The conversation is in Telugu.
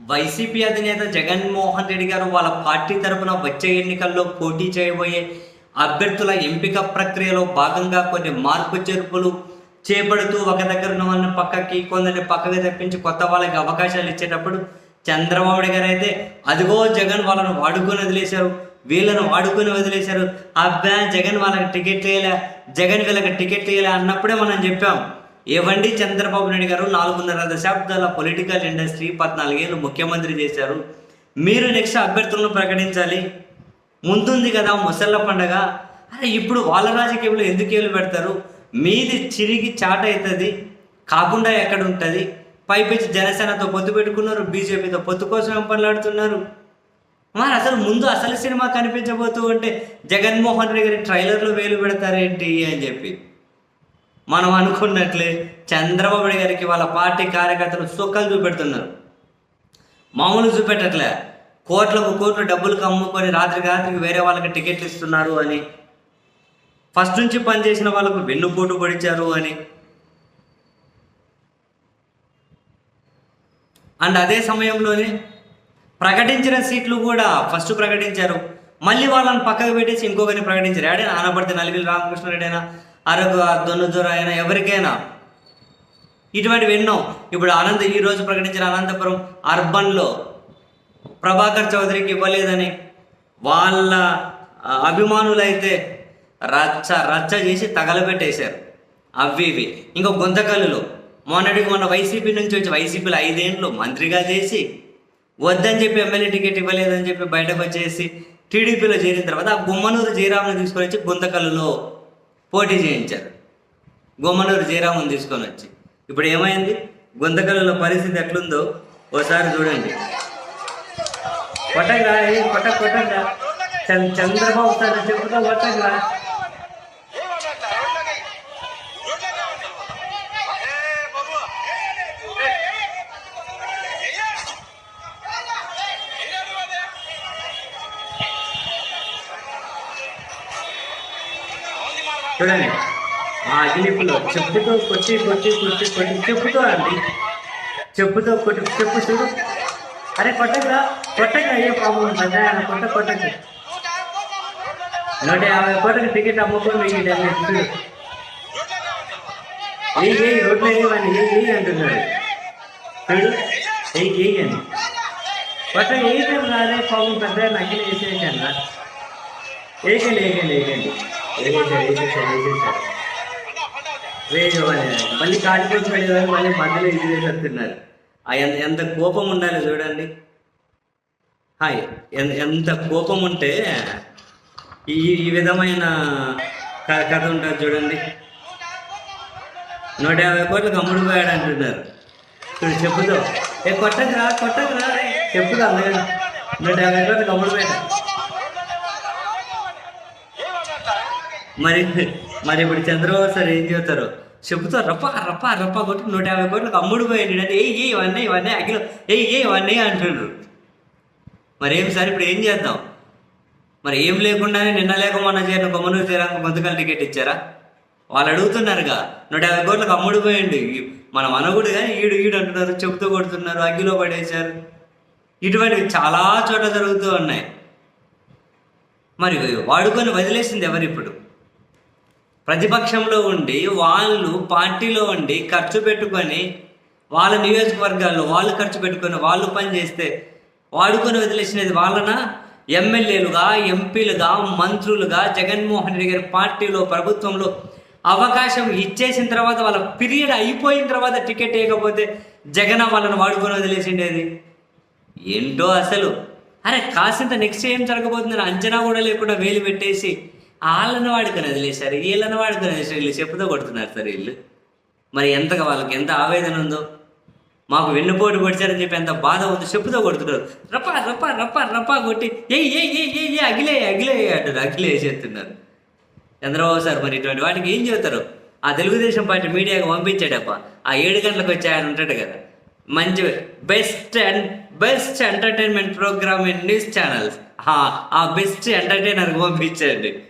వైసీపీ అధినేత జగన్మోహన్ రెడ్డి గారు వాళ్ళ పార్టీ తరపున వచ్చే ఎన్నికల్లో పోటీ చేయబోయే అభ్యర్థుల ఎంపిక ప్రక్రియలో భాగంగా కొన్ని మార్పు చేర్పులు చేపడుతూ ఒక దగ్గర ఉన్న వాళ్ళని పక్కకి కొందరిని పక్కకి తెప్పించి కొత్త వాళ్ళకి అవకాశాలు ఇచ్చేటప్పుడు చంద్రబాబు గారు అయితే అదిగో జగన్ వాళ్ళను వాడుకొని వదిలేశారు వీళ్ళను వాడుకొని వదిలేశారు. అబ్బా జగన్ వాళ్ళకి టికెట్ వేయలే జగన్ వీళ్ళకి టికెట్ వేయలే అన్నప్పుడే మనం చెప్పాం. ఏవండి చంద్రబాబు నాయుడు గారు నాలుగున్నర దశాబ్దాల పొలిటికల్ ఇండస్ట్రీ పద్నాలుగేళ్ళు ముఖ్యమంత్రి చేశారు. మీరు నెక్స్ట్ అభ్యర్థులను ప్రకటించాలి. ముందుంది కదా ముసళ్ళ పండగ. అరే ఇప్పుడు వాళ్ళ రాజకీయంలో ఎందుకు ఏళ్ళు పెడతారు? మీది చిరిగి చాట అవుతుంది. కాకుండా ఎక్కడ ఉంటుంది? పైపించి జనసేనతో పొత్తు పెట్టుకున్నారు బీజేపీతో పొత్తు కోసం వెంపలాడుతున్నారు మరి అసలు ముందు అసలు సినిమా కనిపించబోతూ ఉంటే జగన్మోహన్ రెడ్డి గారి ట్రైలర్లో వేలు పెడతారేంటి అని చెప్పి. మనం అనుకున్నట్లే చంద్రబాబు గారికి వాళ్ళ పార్టీ కార్యకర్తలు సుఖాలు చూపెడుతున్నారు. మామూలు చూపెట్టట్లే. కోట్లకు కోట్లు డబ్బులకు అమ్ముకొని రాత్రికి రాత్రికి వేరే వాళ్ళకి టికెట్లు ఇస్తున్నారు అని. ఫస్ట్ నుంచి పనిచేసిన వాళ్ళకు వెన్నుపోటు పొడిచారు అని. అండ్ అదే సమయంలోనే ప్రకటించిన సీట్లు కూడా ఫస్ట్ ప్రకటించారు. మళ్ళీ వాళ్ళని పక్కకు పెట్టేసి ఇంకొకరిని ప్రకటించారు. ఆడే ఆనపడితే నలిగిలి రామకృష్ణారెడ్డి అయినా అరకు దొన్నుదొర అయినా ఎవరికైనా. ఇటువంటివి ఎన్నో. ఇప్పుడు అనంత ఈ రోజు ప్రకటించిన అనంతపురం అర్బన్లో ప్రభాకర్ చౌదరికి ఇవ్వలేదని వాళ్ళ అభిమానులు అభిమానులైతే రచ్చ రచ్చ చేసి తగలబెట్టేశారు. అవి ఇవి. ఇంకో గుంతకల్లులో. మొన్నటికి మొన్న వైసీపీ నుంచి వచ్చి వైసీపీలో ఐదేండ్లు మంత్రిగా చేసి వద్దని చెప్పి ఎమ్మెల్యే టికెట్ ఇవ్వలేదని చెప్పి బయటకు వచ్చేసి టీడీపీలో చేరిన తర్వాత ఆ గుమ్మనూరు జయరాముని తీసుకొని వచ్చి గుంతకల్లులో పోటీ చేయించారు. గుమ్మనూరు జయరాముని తీసుకొని వచ్చి. ఇప్పుడు ఏమైంది? గుంతకల్లులో పరిస్థితి ఎట్లుందో ఓసారి చూడండి. కొట్టకురా ఏ కొట్టకు చంద్రబాబు సార్ చెప్పుకో కొట్టకురా చూడండి. ఆ అగ్నిపులో చెప్పుతో కొట్టి కొట్టి కొట్టి కొట్టి చెప్పుతో అండి. చెప్పుతో కొట్టి చెప్పు చూడు. అరే కొట్టకురా. కొట్టకురా అయ్యే ప్రాబ్లం ఉంటుంది ఆయన కొట్ట కొట్టకు. నూట యాభై కోట్లకి టికెట్ అమ్ముకొని వెయ్యి డెబ్బై చూడు. ఏ ఏ రోడ్లు వేయమని ఏ ఏ అంటున్నాడు. చూడు. ఏ ఏ అని. కొట్ట ఏకేం రాలే పాపం పెద్ద నగ్గిన వేసేయండి అన్న ఏకండి ఏకండి ఏకండి మళ్ళీ కాటిపోయి మళ్ళీ మధ్యలో ఇది చేసేస్తున్నారు ఎంత ఎంత కోపం ఉండాలి చూడండి హాయ్ ఎంత కోపం ఉంటే ఈ ఈ విధమైన కథ ఉంటుంది చూడండి నూట యాభై కోట్లకు అమ్ముడు పోయాడు అంటున్నారు ఇప్పుడు చెప్పుతో ఏ కొట్టకురా కొట్టకు రా చెప్పుదా అందుకని నూట యాభై కోట్లకు అమ్ముడు పోయాడు మరి మరి ఇప్పుడు చంద్రబాబు సార్ ఏం చెబుతారు? చెబుతా రప్ప రప్ప రప్ప కొట్టి నూట యాభై కోట్లకు అమ్ముడు పోయింది అంటే ఏ ఏ ఇవన్నీ ఇవన్నీ అఖిల ఏ ఏ ఇవన్నీ అంటుండ్రు మరి ఏం సార్ ఇప్పుడు ఏం చేద్దాం? మరి ఏం లేకుండానే నిన్న లేక మొన్న చేరిన కొమ్మనూరు తీరాక గొంతుకలు టికెట్ ఇచ్చారా? వాళ్ళు అడుగుతున్నారుగా నూట యాభై కోట్లకు అమ్ముడు పోయిండు. మనం అనకూడదు కానీ ఈడు ఈడు అంటున్నారు చెబుతూ కొడుతున్నారు అగ్గిలో పడేశారు. ఇటువంటివి చాలా చోట్ల జరుగుతూ ఉన్నాయి. మరి వాడుకొని వదిలేసింది ఎవరు ఇప్పుడు? ప్రతిపక్షంలో ఉండి వాళ్ళు పార్టీలో ఉండి ఖర్చు పెట్టుకొని వాళ్ళ నియోజకవర్గాల్లో వాళ్ళు ఖర్చు పెట్టుకొని వాళ్ళు పని చేస్తే వాడుకొని వదిలేసినది వాళ్ళన? ఎమ్మెల్యేలుగా ఎంపీలుగా మంత్రులుగా జగన్మోహన్ రెడ్డి గారి పార్టీలో ప్రభుత్వంలో అవకాశం ఇచ్చేసిన తర్వాత వాళ్ళ పీరియడ్ అయిపోయిన తర్వాత టికెట్ వేయకపోతే జగన్ వాళ్ళని వాడుకొని వదిలేసిండేది? ఏంటో అసలు? అరే కాసింత నెక్స్ట్ ఏం జరగబోతుందని అంచనా కూడా లేకుండా వేలు పెట్టేసి వాళ్ళని వాడుకొని వదిలేశారు వీళ్ళని వాడుకొని వదిలేశారు వీళ్ళు చెప్పుతో కొడుతున్నారు సార్ వీళ్ళు. మరి ఎంతగా వాళ్ళకి ఎంత ఆవేదన ఉందో. మాకు వెన్నుపోటు కొడిచారని చెప్పి ఎంత బాధ ఉందో చెప్పుతో కొడుతున్నారు. రప్ప రప్పా రప్పా రప్పా కొట్టి ఏ ఏ ఏ ఏ ఏ అగిలే అగిలే అంటారు అగిలే చేస్తున్నారు. చంద్రబాబు సార్ మరి ఇటువంటి వాటికి ఏం చెబుతారు? ఆ తెలుగుదేశం పార్టీ మీడియాకి పంపించాడప్ప. ఆ ఏడు గంటలకు వచ్చి ఆయన ఉంటాడు కదా. మంచి best and best entertainment program in news channels. ఆ బెస్ట్ ఎంటర్టైనర్కి పంపించండి.